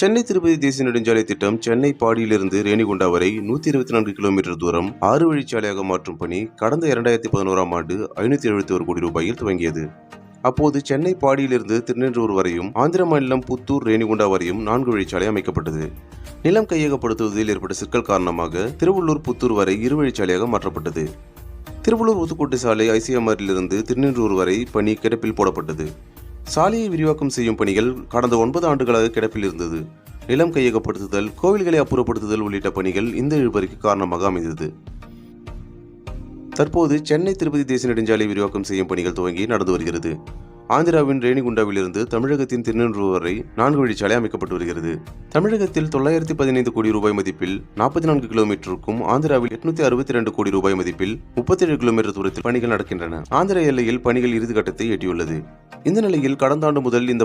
சென்னை திருப்பதி தேசிய நெடுஞ்சாலை திட்டம் சென்னை பாடியிலிருந்து ரேணிகுண்டா வரை நூற்றி இருபத்தி நான்கு கிலோமீட்டர் தூரம் ஆறு வழிச்சாலையாக மாற்றும் பணி கடந்த இரண்டாயிரத்தி பதினோராம் ஆண்டு ஐநூற்றி எழுபத்தி ஒரு கோடி ரூபாயில் துவங்கியது. அப்போது சென்னை பாடியிலிருந்து திருநென்றூர் வரையும் ஆந்திர மாநிலம் புத்தூர் ரேணிகுண்டா வரையும் நான்கு வழிச்சாலை அமைக்கப்பட்டது. நிலம் கையகப்படுத்துவதில் ஏற்பட்ட சிக்கல் காரணமாக திருவள்ளூர் புத்தூர் வரை இரு வழிச்சாலையாக மாற்றப்பட்டது. திருவள்ளூர் ஊத்துக்கோட்டை சாலை ஐசிஎம்ஆரிலிருந்து திருநென்றூர் வரை பணி கிடப்பில் போடப்பட்டது. சாலையை விரிவாக்கம் செய்யும் பணிகள் கடந்த ஒன்பது ஆண்டுகளாக கிடப்பில் இருந்தது. நிலம் கையகப்படுத்துதல் கோவில்களை அப்புறப்படுத்துதல் உள்ளிட்ட பணிகள் இந்த இழுபறிக்கு காரணமாக அமைந்தது. தற்போது சென்னை திருப்பதி தேசிய நெடுஞ்சாலை விரிவாக்கம் செய்யும் பணிகள் துவங்கி நடந்து வருகிறது. ஆந்திராவின் ரேணிகுண்டாவிலிருந்து தமிழகத்தின் திருநெல்வூர் வரை நான்கு வழிச்சாலை அமைக்கப்பட்டு வருகிறது. தமிழகத்தில் தொள்ளாயிரத்தி பதினைந்து கோடி ரூபாய் மதிப்பில் நாற்பத்தி நான்கு கிலோமீட்டருக்கும் ஆந்திராவில் எட்நூத்தி அறுபத்தி இரண்டு கோடி ரூபாய் மதிப்பில் முப்பத்தேழு கிலோமீட்டர் தூரத்தில் பணிகள் நடக்கின்றன. ஆந்திர எல்லையில் பணிகள் இறுதிக்கட்டத்தை எட்டியுள்ளது. இந்த நிலையில் கடந்த ஆண்டு முதல் இந்த